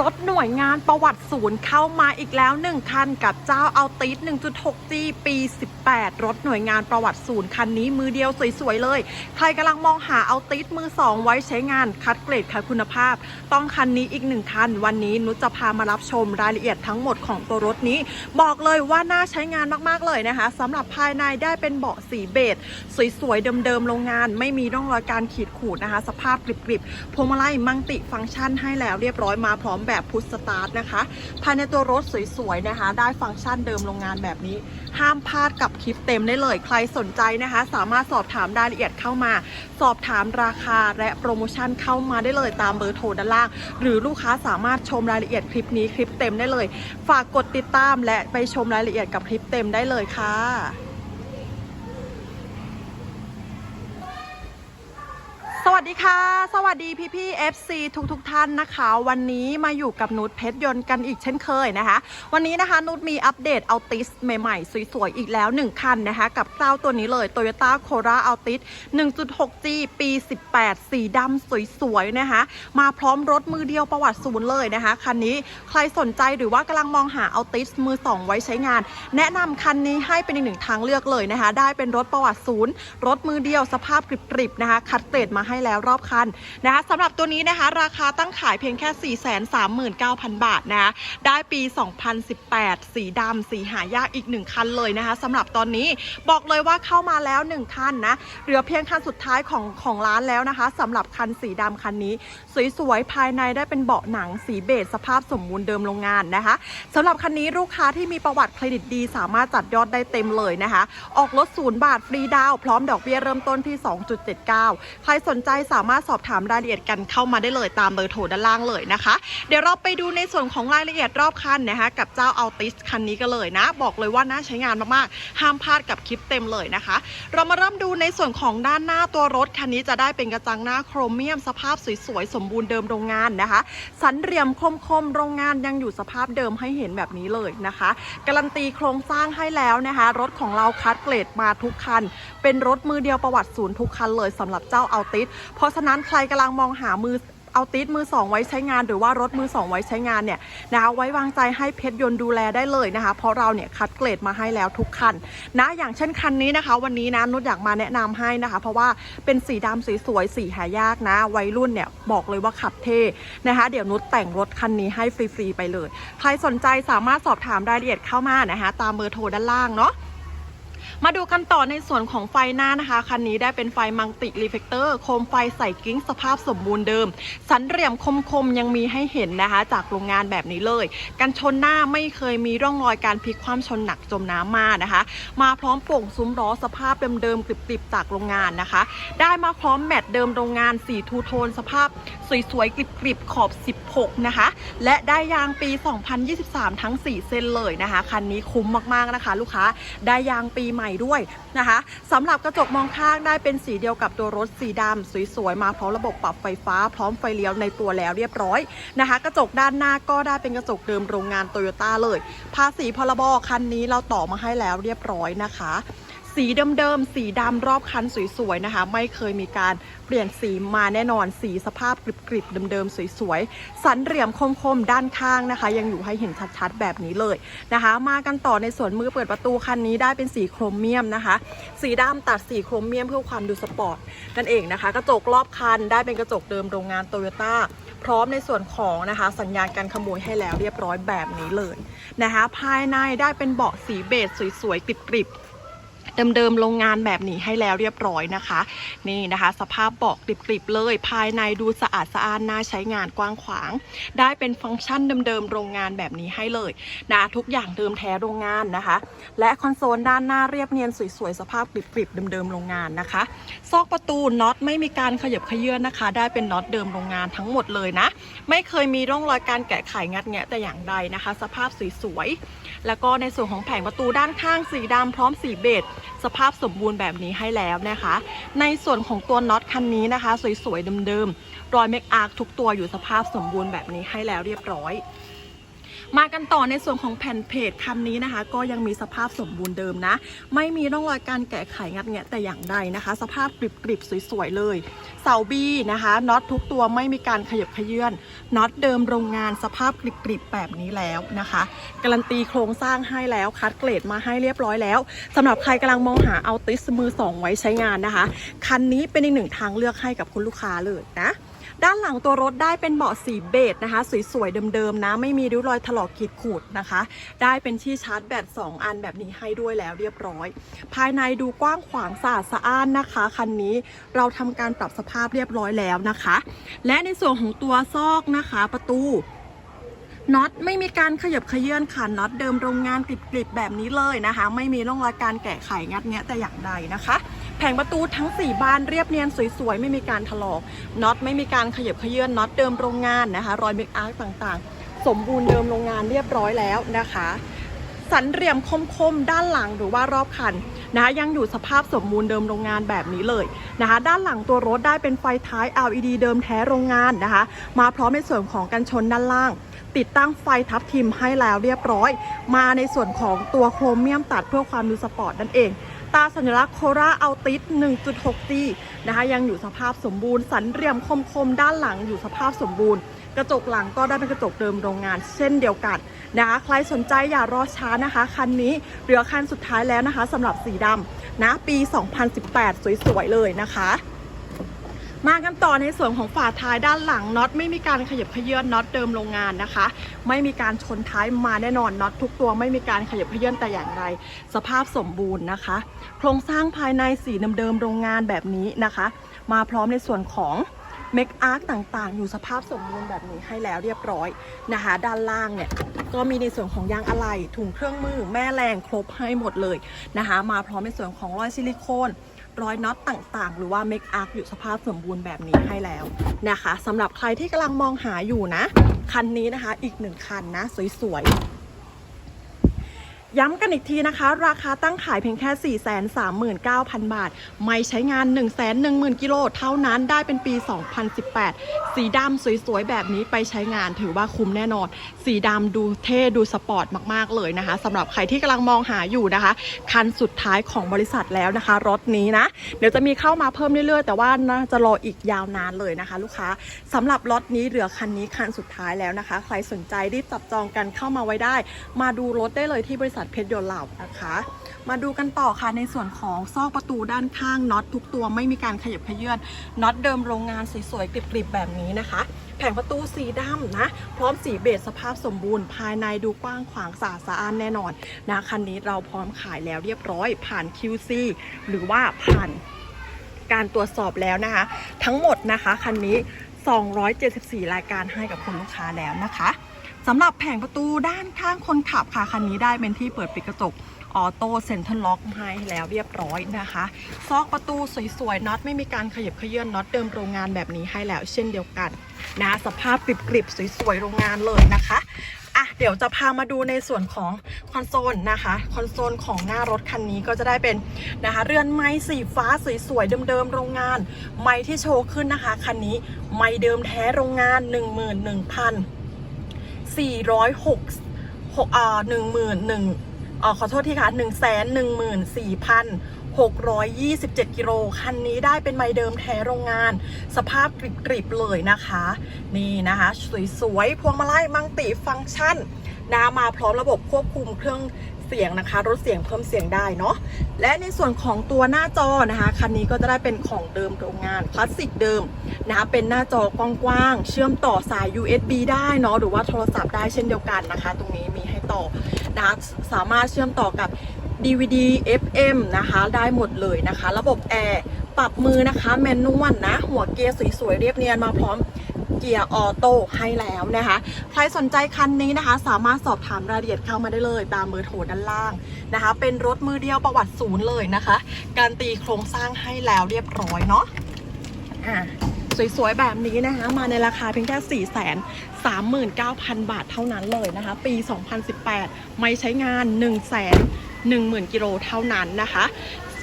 รถหน่วยงานประวัติศูนย์เข้ามาอีกแล้ว 1 คันกับเจ้าเอาติส 1.6G ปี 18 รถหน่วยงานประวัติศูนย์คันนี้มือเดียวสวยๆเลย ใครกำลังมองหาเอาติสมือ 2 ไว้ใช้งานคัดเกรดคัดคุณภาพ ต้องคันนี้อีกหนึ่งคัน วันนี้นุชจะพามารับชมรายละเอียดทั้งหมดของตัวรถนี้ บอกเลยว่าน่าใช้งานมากๆเลยนะคะสำหรับภายในได้เป็นเบาะสีเบจสวยๆเดิมๆโรงงาน ไม่มีร่องรอยการขีดขูดนะคะ สภาพกริบๆพวงมาลัยมังติฟังก์ชันให้แล้วเรียบร้อยมาพร้อมแบบพุชสตาร์ทนะคะ ภายในตัวรถสวยๆนะคะ ได้ฟังก์ชันเดิมโรงงานแบบนี้ ห้ามพลาดกับคลิปเต็มได้เลย ใครสนใจนะคะ สามารถสอบถามรายละเอียดเข้ามา สอบถามราคาและโปรโมชั่นเข้ามาได้เลยตามเบอร์โทรด้านล่าง หรือลูกค้าสามารถชมรายละเอียดคลิปนี้คลิปเต็มได้เลย ฝากกดติดตามและไปชมรายละเอียดกับคลิปเต็มได้เลยค่ะ สวัสดีค่ะ สวัสดีพี่พี่ FC ทุกทุกท่านนะคะ วันนี้มาอยู่กับนุชเพชรยนต์กันอีกเช่นเคยนะคะ วันนี้นะคะนุชมีอัปเดตเอาติสใหม่ๆ สวยๆ อีกแล้ว 1 คันนะคะ กับเจ้าตัวนี้เลย Toyota Corolla Altis 1.6G ปี 18 สีดำสวยๆ นะคะ มาพร้อมรถมือเดียวประวัติศูนย์เลยนะคะ คันนี้ใครสนใจหรือว่ากำลังมองหาเอาติสมือ 2 ไว้ใช้งาน แนะนำคันนี้ให้เป็นอีกหนึ่งทางเลือกเลยนะคะ ได้เป็นรถประวัติศูนย์รถมือเดียวสภาพกริบๆนะคะคัดเกรดมาให้แล้วรอบคันนะคะสำหรับตัวนี้นะคะราคาตั้งขายเพียงแค่ 439,000 บาทนะได้ปี 2018 สีดำสีหายากอีก 1 คันเลยนะคะสำหรับตอนนี้บอกเลยว่าเข้ามาแล้ว 1 คันนะเหลือเพียงคันสุดท้ายของของร้านแล้วนะคะสำหรับคันสีดำคันนี้ สวยๆภายในได้เป็นเบาะหนังสีเบจสภาพสมบูรณ์เดิมโรงงานนะคะสำหรับคันนี้ลูกค้าที่มีประวัติเครดิตดี สามารถจัดยอดได้เต็มเลยนะคะ ออกรถศูนย์บาทฟรีดาวพร้อมดอกเบี้ยเริ่มต้นที่ 2.79 ใครสนใจสามารถสอบถามรายละเอียดกันเข้ามาได้เลยตามเบอร์โทรด้านล่างเลยนะคะ เดี๋ยวเราไปดูในส่วนของรายละเอียดรอบคันนะคะ กับเจ้าอัลติสคันนี้กันเลยนะ บอกเลยว่าน่าใช้งานมากๆ ห้ามพลาดกับคลิปเต็มเลยนะคะ เรามาเริ่มดูในส่วนของด้านหน้าตัวรถคันนี้จะได้เป็นกระจังหน้าโครเมียมสภาพสวยๆสมบูรณ์เดิมโรงงานนะคะ สันเหลี่ยมคมๆโรงงานยังอยู่สภาพเดิมให้เห็นแบบนี้เลยนะคะ การันตีโครงสร้างให้แล้วนะคะ รถของเราคัดเกรดมาทุกคัน เป็นรถมือเดียวประวัติศูนย์ทุกคันเลยสำหรับเจ้าอัลติสเพราะฉะนั้นใครกำลังมองหามือเอาติสมือ 2 ไว้ใช้งานหรือว่ารถมือ 2 ไว้ใช้งานเนี่ยนะคะไว้วางใจให้เพชรยนต์ดูแลได้เลยนะคะ เพราะเราเนี่ยคัดเกรดมาให้แล้วทุกคันนะอย่างเช่นคันนี้นะคะ วันนี้นะนุชอยากมาแนะนำให้นะคะ เพราะว่าเป็นสีดำสวยๆสีหายากนะ วัยรุ่นเนี่ยบอกเลยว่าขับเท่นะคะ เดี๋ยวนุชแต่งรถคันนี้ให้ฟรีๆไปเลย ใครสนใจสามารถสอบถามรายละเอียดเข้ามานะคะ ตามเบอร์โทรด้านล่างเนาะ มาดูกันต่อในส่วนของไฟหน้านะคะคันนี้ได้เป็นไฟมังติรีเฟกเตอร์โคมไฟใส่กิ้งสภาพสมบูรณ์เดิม สันเหลี่ยมคมๆยังมีให้เห็นนะคะ จากโรงงานแบบนี้เลย กันชนหน้าไม่เคยมีร่องรอยการพลิกคว่ำชนหนักจมน้ำมานะคะ มาพร้อมโป่งซุ้มล้อสภาพเดิมๆกริบๆจากโรงงานนะคะ ได้มาพร้อมแมตต์เดิมโรงงานสีทูโทนสภาพสวยๆกริบๆขอบ 16 นะคะ และได้ยางปี 2023 ทั้ง 4 เส้นเลยนะคะคันนี้คุ้มมากๆนะคะ ลูกค้าได้ยางปีหม่ด้วยนะคะสำหรับกระจกมองข้างได้เป็นสีเดียวกับตัวรถสีดำสวยๆมาพร้อมระบบปรับไฟฟ้า พร้อมไฟเลี้ยวในตัวแล้วเรียบร้อยนะคะ กระจกด้านหน้าก็ได้เป็นกระจกเดิมโรงงานโตโยต้าเลย ภาษีพรบคันนี้เราต่อมาให้แล้วเรียบร้อยนะคะ สีเดิมๆ สีดำรอบคันสวยๆนะคะ ไม่เคยมีการเปลี่ยนสีมาแน่นอนสีสภาพกริบๆเดิมๆ สวยๆ สันเหลี่ยมคมๆ ด้านข้างนะคะ ยังอยู่ให้เห็นชัดๆ แบบนี้เลยนะคะ มากันต่อในส่วนมือเปิดประตูคันนี้ได้เป็นสีโครเมียมนะคะ สีดำตัดสีโครเมียมเพื่อความดูสปอร์ตนั่นเองนะคะ กระจกรอบคันได้เป็นกระจกเดิมโรงงานโตโยต้าพร้อมในส่วนของนะคะสัญญาณการขโมยให้แล้วเรียบร้อยแบบนี้เลยนะคะ ภายในได้เป็นเบาะสีเบจสวยๆกริบๆ เดิมๆโรงงานแบบนี้ให้แล้วเรียบร้อยนะคะ นี่นะคะ สภาพเบาะกริบๆเลย ภายในดูสะอาดสะอ้านน่าใช้งานกว้างขวาง ได้เป็นฟังก์ชันเดิมๆโรงงานแบบนี้ให้เลยนะทุกอย่างเดิมแท้โรงงานนะคะ และคอนโซลด้านหน้าเรียบเนียนสวยๆสภาพกริบๆเดิมๆโรงงานนะคะ ซอกประตูน็อตไม่มีการขยับเขยื้อนนะคะ ได้เป็นน็อตเดิมโรงงานทั้งหมดเลยนะ ไม่เคยมีร่องรอยการแกะไขงัดแงะแต่อย่างใดนะคะ สภาพสวยๆแล้วก็ในส่วนของแผงประตูด้านข้างสีดำพร้อมสีเบจ สภาพสมบูรณ์แบบนี้ให้แล้วนะคะ ในส่วนของตัวน็อตคันนี้นะคะ สวยๆเดิมๆรอยเมคอาร์ทุกตัวอยู่สภาพสมบูรณ์แบบนี้ให้แล้วเรียบร้อย มากันต่อในส่วนของแผ่นเพจคันนี้นะคะ ก็ยังมีสภาพสมบูรณ์เดิมนะ ไม่มีร่องรอยการแกะไขงัดแงะแต่อย่างใดนะคะ สภาพกริบๆสวยๆเลย เสาบีนะคะน็อตทุกตัวไม่มีการขยับขยื่นน็อตเดิมโรงงานสภาพกริบๆแบบนี้แล้วนะคะการันตีโครงสร้างให้แล้วคัดเกรดมาให้เรียบร้อยแล้วสำหรับใครกำลังมองหาเอาติสมือสองไว้ใช้งานนะคะคันนี้เป็นอีกหนึ่งทางเลือกให้กับคุณลูกค้าเลยนะ ด้านหลังตัวรถได้เป็นเบาะสีเบจนะคะ สวยๆเดิมๆนะ ไม่มีริ้วรอยถลอกขีดขูดนะคะ ได้เป็นที่ชาร์จแบต2 อันแบบนี้ให้ด้วยแล้วเรียบร้อย ภายในดูกว้างขวางสะอาดสะอ้านนะคะคันนี้เราทำการปรับสภาพเรียบร้อยแล้วนะคะ และในส่วนของตัวซอกนะคะ ประตูน็อตไม่มีการขยับเขยื่อนค่ะน็อตเดิมโรงงานกริบๆแบบนี้เลยนะคะ ไม่มีร่องรอยการแกะไขงัดแงะแต่อย่างใดนะคะ แผงประตูทั้ง 4 บานเรียบเนียนสวยๆ ไม่มีการถลอกน็อตไม่มีการขยับเขยื่อนน็อตเดิมโรงงานนะคะ รอยเบรกอาร์คต่างๆ สมบูรณ์เดิมโรงงานเรียบร้อยแล้วนะคะ สันเหลี่ยมคมๆ ด้านหลังหรือว่ารอบคันนะคะยังอยู่สภาพสมบูรณ์เดิมโรงงานแบบนี้เลยนะคะ ด้านหลังตัวรถได้เป็นไฟท้าย LED เดิมแท้โรงงานนะคะ มาพร้อมในส่วนของกันชนด้านล่างติดตั้งไฟทับทิมให้แล้วเรียบร้อย มาในส่วนของตัวโครเมียมตัดเพื่อความดูสปอร์ตนั่นเอง ตาสัญลักษณ์โคราเอาติส 1.6G นะคะ ยังอยู่สภาพสมบูรณ์ สันเบี่ยมคมๆ ด้านหลังอยู่สภาพสมบูรณ์ กระจกหลังก็ได้เป็นกระจกเดิมโรงงาน เช่นเดียวกันนะคะ ใครสนใจอย่ารอช้านะคะ คันนี้เหลือคันสุดท้ายแล้วนะคะสำหรับสีดำนะ ปี 2018 สวยๆ เลยนะคะ มากันต่อในส่วนของฝาท้ายด้านหลังน็อตไม่มีการขยับเขยื่อนน็อตเดิมโรงงานนะคะ ไม่มีการชนท้ายมาแน่นอนน็อตทุกตัวไม่มีการขยับเขยื่อนแต่อย่างไร สภาพสมบูรณ์นะคะ โครงสร้างภายในสีเดิมๆโรงงานแบบนี้นะคะ มาพร้อมในส่วนของเมคอาร์คต่างๆ อยู่สภาพสมบูรณ์แบบนี้ให้แล้วเรียบร้อยนะคะ ด้านล่างเนี่ยก็มีในส่วนของยางอะไหล่ถุงเครื่องมือแม่แรงครบให้หมดเลยนะคะ มาพร้อมในส่วนของรอยซิลิโคน รอยน็อตต่างๆ หรือว่าเมคอัพอยู่สภาพสมบูรณ์แบบนี้ให้แล้วนะคะสำหรับใครที่กำลังมองหาอยู่นะ คันนี้นะคะ อีกหนึ่งคันนะ สวยๆ ย้ำกันอีกทีนะคะ ราคาตั้งขายเพียงแค่ 439,000 บาท ไม่ใช้งาน 110,000 กิโลเท่านั้นได้เป็นปี 2018 สีดำสวยๆ แบบนี้ไปใช้งานถือว่าคุ้มแน่นอน สีดำดูเท่ดูสปอร์ตมากๆเลยนะคะสำหรับใครที่กำลังมองหาอยู่นะคะ คันสุดท้ายของบริษัทแล้วนะคะ รถนี้นะ เดี๋ยวจะมีเข้ามาเพิ่มเรื่อยๆ แต่ว่าน่าจะรออีกยาวนานเลยนะคะ ลูกค้าสำหรับรถนี้เหลือคันนี้คันสุดท้ายแล้วนะคะ ใครสนใจรีบจับจองกันเข้ามาไว้ได้ มาดูรถได้เลยที่บริษัทเพชรยนเหล่านะคะ มาดูกันต่อค่ะในส่วนของซอกประตูด้านข้างน็อตทุกตัวไม่มีการขยับเขยื่นน็อตเดิมโรงงานสวยๆกริบๆแบบนี้นะคะ แผงประตูสีดำนะ พร้อมสีเบจสภาพสมบูรณ์ ภายในดูกว้างขวางสะอาดสะอ้านแน่นอนนะคันนี้เราพร้อมขายแล้วเรียบร้อย ผ่าน QC หรือว่าผ่านการตรวจสอบแล้วนะคะ ทั้งหมดนะคะคันนี้ 274 รายการให้กับคุณลูกค้าแล้วนะคะ สำหรับแผงประตูด้านข้างคนขับค่ะคันนี้ได้เป็นที่เปิดปิดกระจกออโต้เซ็นทรัลล็อกให้แล้วเรียบร้อยนะคะ ซอกประตูสวยๆน็อตไม่มีการขยับเขยื่อนน็อตเดิมโรงงานแบบนี้ให้แล้วเช่นเดียวกันนะสภาพกริบๆสวยๆโรงงานเลยนะคะอะเดี๋ยวจะพามาดูในส่วนของคอนโซลนะคะคอนโซลของหน้ารถคันนี้ก็จะได้เป็นนะคะเรือนไม้สีฟ้าสวยๆเดิมๆโรงงาน ไม้ที่โชว์ขึ้นนะคะคันนี้ไม้เดิมแท้โรงงาน 406อ่า11,000อ่าขอโทษทีค่ะ114,627 กิโล คันนี้ได้เป็นไมเดิมแท้โรงงาน สภาพกริบๆเลยนะคะ นี่นะคะ สวยๆ พวงมาลัยมังติฟังก์ชันนะมาพร้อมระบบควบคุมเครื่อง เสียงนะคะลดเสียงเพิ่มเสียงได้เนาะและในส่วนของตัวหน้าจอนะคะคันนี้ก็จะได้เป็นของเดิมโรงงานพลาสติกเดิมนะคะเป็นหน้าจอกว้างๆเชื่อมต่อสาย USB ได้เนาะหรือว่าโทรศัพท์ได้เช่นเดียวกันนะคะ ตรงนี้มีให้ต่อนะคะสามารถเชื่อมต่อกับ DVD FM นะคะได้หมดเลยนะคะ ระบบแอร์ปรับมือนะคะแมนนวลนะ หัวเกียร์สวยๆเรียบเนียนมาพร้อม เกียร์ออโต้ให้แล้วนะคะ ใครสนใจคันนี้นะคะ สามารถสอบถามรายละเอียดเข้ามาได้เลยตามเบอร์โทรด้านล่างนะคะ เป็นรถมือเดียวประวัติศูนย์เลยนะคะ การตีโครงสร้างให้แล้วเรียบร้อยเนาะอะสวยๆ แบบนี้นะคะ มาในราคาเพียงแค่ 4 3 9 0 0 0 บาทเท่านั้นเลยนะคะ ปี 2018 ไม่ใช้งาน 1 1 0 0 0 0 กิโลเท่านั้นนะคะ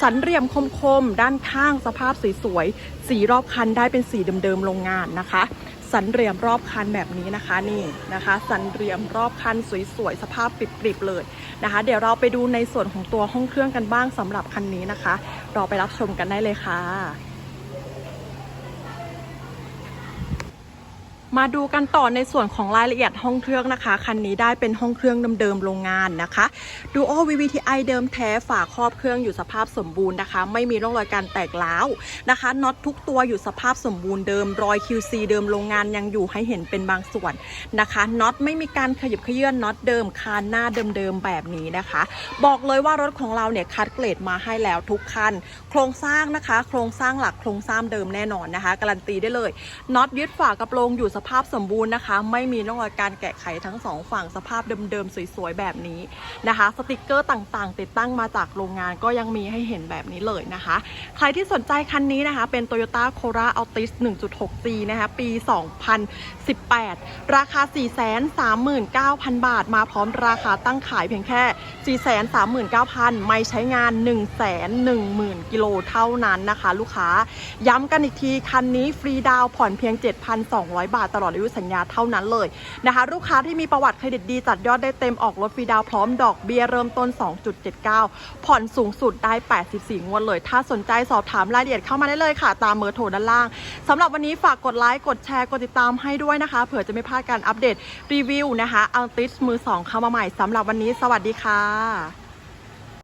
สันเหลี่ยมคมๆ ด้านข้างสภาพสวยๆ สีรอบคันได้เป็นสีเดิมๆ โรงงานนะคะ สันเรียมรอบคันแบบนี้นะคะนี่นะคะ สันเรียมรอบคันสวยๆสภาพปริบๆเลยนะคะ เดี๋ยวเราไปดูในส่วนของตัวห้องเครื่องกันบ้างสำหรับคันนี้นะคะ เราไปรับชมกันได้เลยค่ะ มาดูกันต่อในส่วนของรายละเอียดห้องเครื่องนะคะ คันนี้ได้เป็นห้องเครื่องเดิมๆโรงงานนะคะดูโอ VVTi เดิมแท้ฝาครอบเครื่องอยู่สภาพสมบูรณ์นะคะ ไม่มีร่องรอยการแตกร้าวนะคะน็อตทุกตัวอยู่สภาพสมบูรณ์เดิมรอย QC เดิมโรงงานยังอยู่ให้เห็นเป็นบางส่วนนะคะน็อตไม่มีการขยับเขยื่อนน็อตเดิมคานหน้าเดิมๆแบบนี้นะคะ บอกเลยว่ารถของเราเนี่ยคัดเกรดมาให้แล้วทุกคัน โครงสร้างนะคะ โครงสร้างหลักโครงสร้างเดิมแน่นอนนะคะ การันตีได้เลยน็อตยึดฝากระโปรงอยู่สภาพสมบูรณ์นะคะ ไม่มีร่องรอยการแกะไขทั้งสองฝั่งสภาพเดิมๆสวยๆแบบนี้นะคะ สติกเกอร์ต่างๆ ติดตั้งมาจากโรงงานก็ยังมีให้เห็นแบบนี้เลยนะคะ ใครที่สนใจคันนี้นะคะ เป็น Toyota Corolla Altis 1.6G นะคะ ปี 2018 ราคา 439,000 บาท มาพร้อมราคาตั้งขายเพียงแค่ 439,000 ไม่ใช้งาน 110,000 กิโลเท่านั้นนะคะ ลูกค้า ย้ำกันอีกที คันนี้ฟรีดาวผ่อนเพียง 7,200 บาทตลอดอายุสัญญาเท่านั้นเลยนะคะ ลูกค้าที่มีประวัติเครดิตดีจัดยอดได้เต็มออกรถฟรีดาวพร้อมดอกเบีย้ยเริ่มต้น 2.79 ผ่อนสูงสุดได้ 84 งวดเลย ถ้าสนใจสอบถามรายละเอียดเข้ามาได้เลยค่ะ ตามเบอร์โทรด้านล่างสำหรับวันนี้ฝากกดไลค์กดแชร์กดติดตามให้ด้วยนะคะเผื่อจะไม่พลาดการอัปเดตรีวิวนะคะอัลติสมือสองเข้ามาใหม่สำหรับวันนี้สวัสดีค่ะ